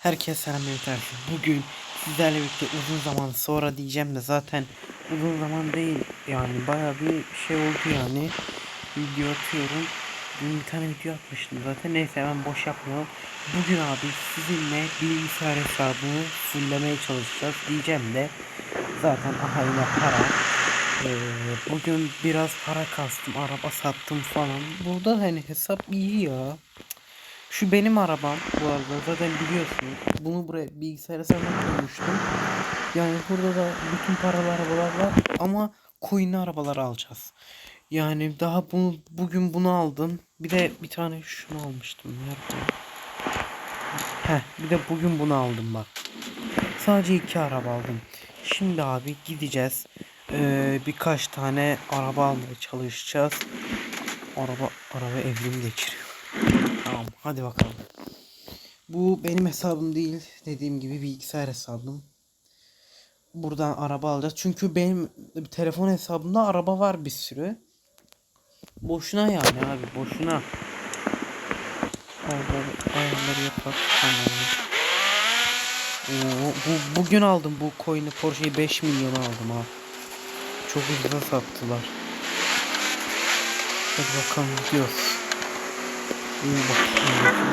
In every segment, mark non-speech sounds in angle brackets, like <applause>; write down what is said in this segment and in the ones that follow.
Herkese selam yeter. Bugün sizlerle birlikte uzun zaman sonra diyeceğim de zaten uzun zaman değil yani baya bir şey oldu yani. Video atıyorum. Dün bir tane video atmıştım zaten neyse ben boş yapmıyorum. Bugün abi sizinle bilgisayar hesabını fullemeye çalışacağız diyeceğim de zaten aha yine para. Ee, bugün biraz para kastım araba sattım falan. Burada hani hesap iyi ya. Şu benim arabam bu arada zaten biliyorsunuz. Bunu buraya bilgisayara sana koymuştum. Yani burada da bütün paralı arabalar var ama coin'li arabalar alacağız. Yani daha bunu bugün bunu aldım. Bir de bir tane şunu almıştım. Nerede? Heh, bir de bugün bunu aldım bak. Sadece iki araba aldım. Şimdi abi gideceğiz. Ee, birkaç tane araba almaya çalışacağız. Araba araba evrim geçiriyor. Tamam hadi bakalım. Bu benim hesabım değil. Dediğim gibi bilgisayar hesabım. Buradan araba alacağız. Çünkü benim telefon hesabımda araba var bir sürü. Boşuna yani abi boşuna. Ayarları, ayarları yapak. Bu, bugün aldım bu coin'i Porsche'yi 5 milyon aldım ha. Çok ucuza sattılar. Hadi bakalım gidiyoruz. İyi bak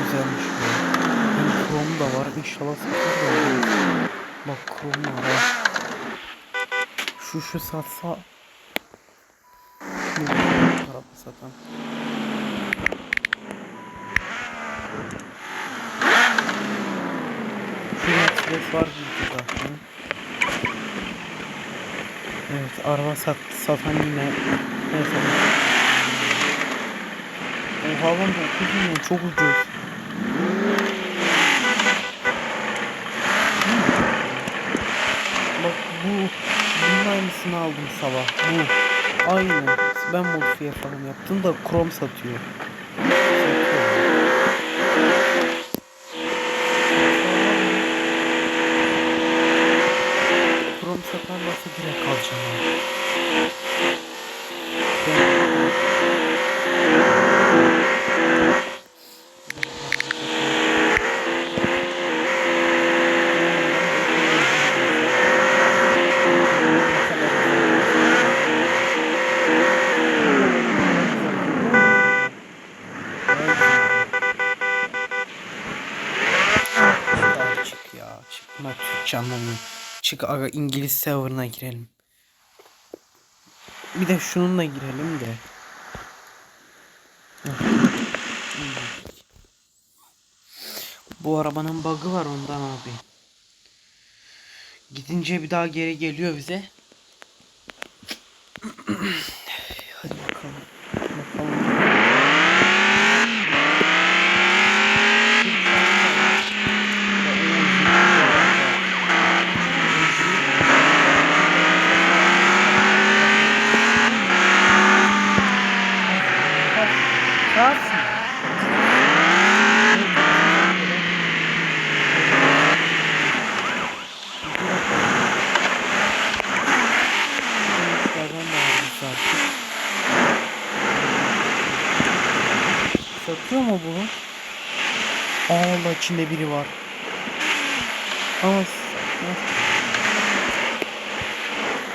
güzelmiş bu. Hem krom da var inşallah satar da. Bak krom var. Şu şu satsa. Ne araba satan. Şu Mercedes var bizde zaten. Evet araba sat, satan yine. Neyse. Oha lan 9 milyon çok ucuz. Bak bu bunun aynısını aldım sabah. Bu aynı. Ben modifiye falan yaptım da krom satıyor. Anlamıyor. Çık aga İngiliz serverına girelim. Bir de şununla girelim de. Bu arabanın bug'ı var ondan abi. Gidince bir daha geri geliyor bize. <clears throat> Hadi. Bakalım. Kalsın. Satıyor mu bu? Aa Allah içinde biri var. Ama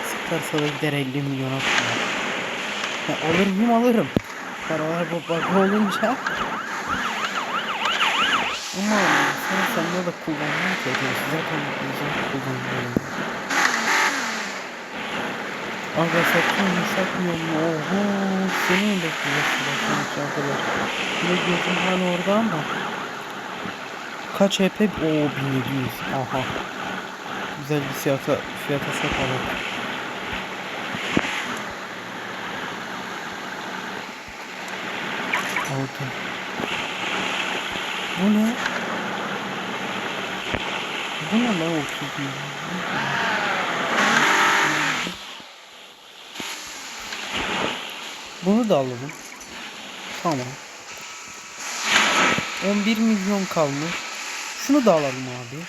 sıkarsa da gider 50 milyona tutar. Ya alır mıyım alırım. Paralar bu bug olunca. Ama sen sen da kullanmaya çalışıyorsun. Zaten güzel kullanıyorum. Aga satıyor mu satmıyor mu? Oho seni mi bekliyorsun başlamış arkadaş? Ne gözüm hala orada ama. Kaç EP? Oo 1700. Aha. Güzel bir fiyata, fiyata satalım. Aldım. Bu ne? Bu ne lan 30 milyon? Bunu da alalım. Tamam. 11 milyon kalmış. Şunu da alalım abi.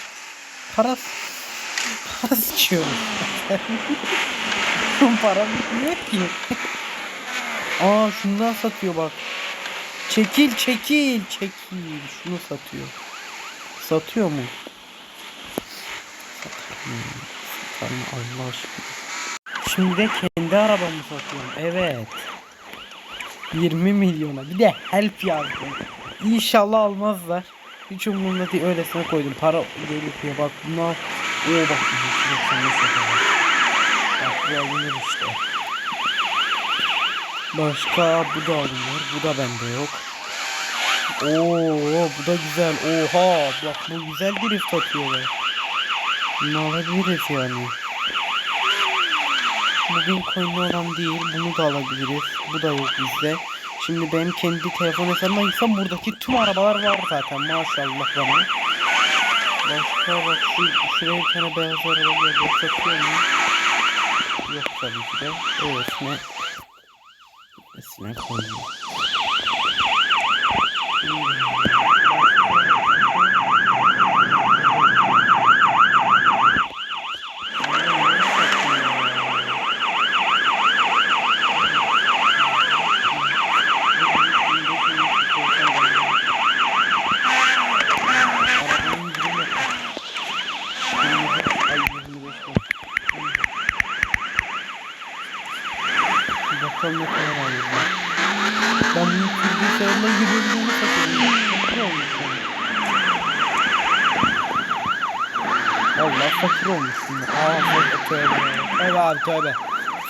Para para sıçıyoruz. para bitmiyor ki. Aa şundan satıyor bak. Çekil çekil çekil. Şunu satıyor. Satıyor mu? Satarım Allah aşkına. Şimdi de kendi arabamı satıyorum. Evet. 20 milyona. Bir de help yazdım. İnşallah almazlar. Hiç umurumda değil. Öylesine koydum. Para gelip diye bak bunlar. Oo bak. 195 yapar. Bak bu alınır işte. Başka bu da alınır. Bu da bende yok. Oo bu da güzel. Oha bak bu güzel drift atıyorlar. Bunu alabiliriz yani. Bugün coinli olan değil. Bunu da alabiliriz. Bu da yok bizde. Şimdi benim kendi telefon hesabıma gitsem buradaki tüm arabalar var zaten. Maşallah bana. Başka bak şu, şuraya bir tane beyaz araba geldi. Satıyor mu? Yok tabii ki de. Öylesine. Öylesine koyuyor. Bakalım ne kadar alıyorlar. Ben bunu bilgisayarımda yürüyüşümü satıyorum. Fakir olmuş yani. Valla fakir olmuşsun. Aa tövbe tövbe. Tövbe abi tövbe.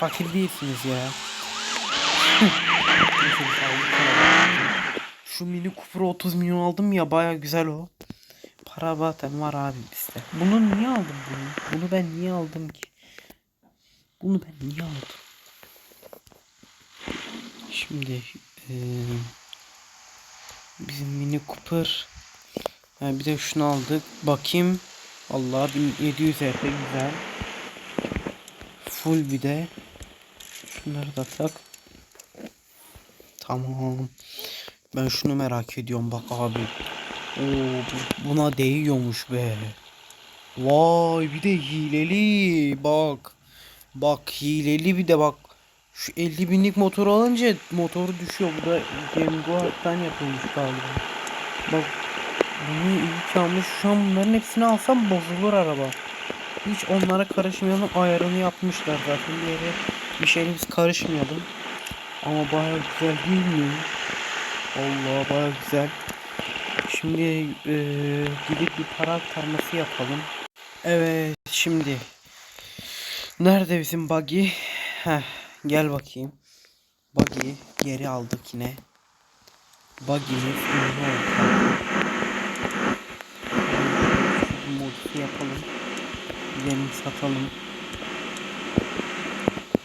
Fakir değilsiniz ya. Şu mini Cooper 30 milyon aldım ya baya güzel o. Para zaten var abi bizde. Bunu niye aldım bunu? Bunu ben niye aldım ki? Bunu ben niye aldım? Şimdi eee bizim mini Cooper ha, bir de şunu aldık. Bakayım. Allah 1700 EP güzel. Full bir de. Şunları da tak. Tamam. Ben şunu merak ediyorum bak abi. Oo, bu- buna değiyormuş be. Vay bir de hileli bak. Bak hileli bir de bak. Şu 50 binlik motor alınca motoru düşüyor. Bu da Game Guard'dan yapılmış galiba. Bak bunu ki almış. Şu an bunların hepsini alsam bozulur araba. Hiç onlara karışmayalım. Ayarını yapmışlar zaten. Bir yere bir şeyimiz karışmayalım. Ama baya güzel değil mi? Allah baya güzel. Şimdi eee, gidip bir para aktarması yapalım. Evet şimdi. Nerede bizim buggy? Heh, gel bakayım. Buggy geri aldık yine. Buggy'miz ünlü oldu. Modifiye yapalım. Gidelim satalım.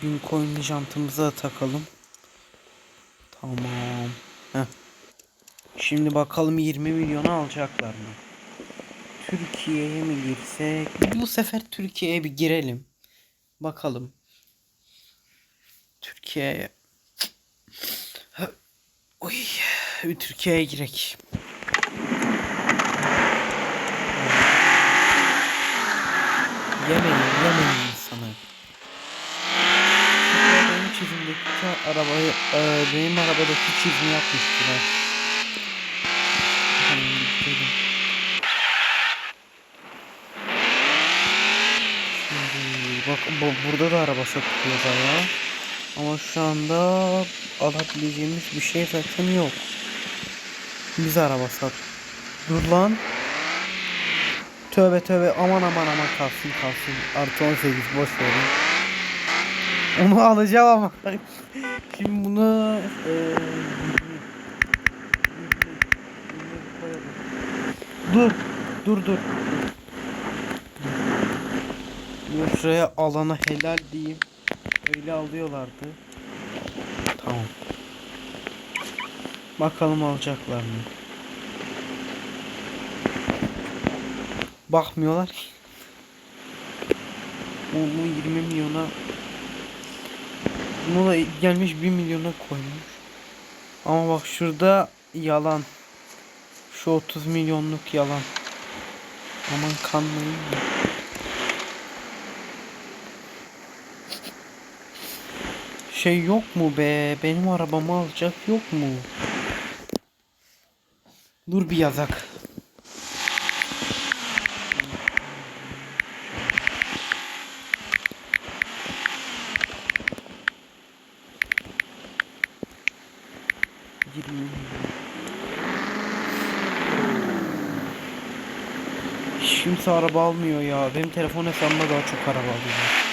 Bin coin'li jantımızı da takalım. Tamam. Heh. Şimdi bakalım 20 milyonu alacaklar mı? Türkiye'ye mi girsek? Bu sefer Türkiye'ye bir girelim. Bakalım. Türkiye'ye. Oy. Bir Türkiye'ye girek. Yemeyin, yemeyin insanı. Benim çizimdeki arabayı, e, benim arabadaki çizimi yapmıştılar. Bak bu, burada da araba satılıyor bayağı. Ama şu anda alabileceğimiz bir şey zaten yok. Biz araba sat. Dur lan. Tövbe tövbe aman aman aman kalsın kalsın. Artı 18 boş verin. Onu alacağım ama. <laughs> Şimdi bunu eee, Dur. Dur dur. Dur şuraya alana helal diyeyim. Öyle alıyorlardı. Tamam. Bakalım alacaklar mı? Bakmıyorlar ki. Onu 20 milyona Bunu da gelmiş 1 milyona koymuş. Ama bak şurada yalan. Şu 30 milyonluk yalan. Aman kanmayın mı? şey yok mu be? Benim arabamı alacak yok mu? Dur bir yazak. Hiç kimse araba almıyor ya. Benim telefon hesabımda daha çok araba alıyor.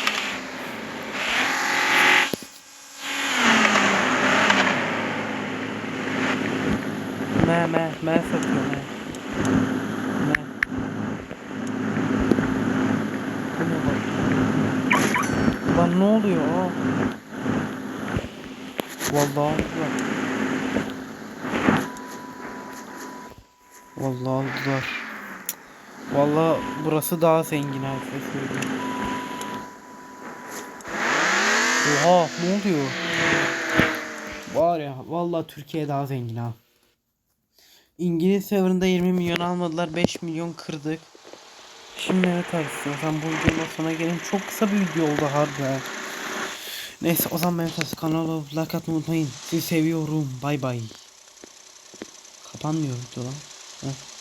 Me me me satıyor me. Me. Bu ne bak? Lan ne oluyor? Aa. Vallahi aldılar. Vallahi aldılar. Vallahi burası daha zengin her şey söyleyeyim. Oha ne oluyor? Var ya vallahi Türkiye daha zengin ha. İngiliz serverında 20 milyon almadılar 5 milyon kırdık. Şimdi evet arkadaşlar bu videonun sonuna gelin. Çok kısa bir video oldu harbiden. Neyse o zaman ben kanala like atmayı unutmayın. Sizi seviyorum. Bay bay. Kapanmıyor video. Heh.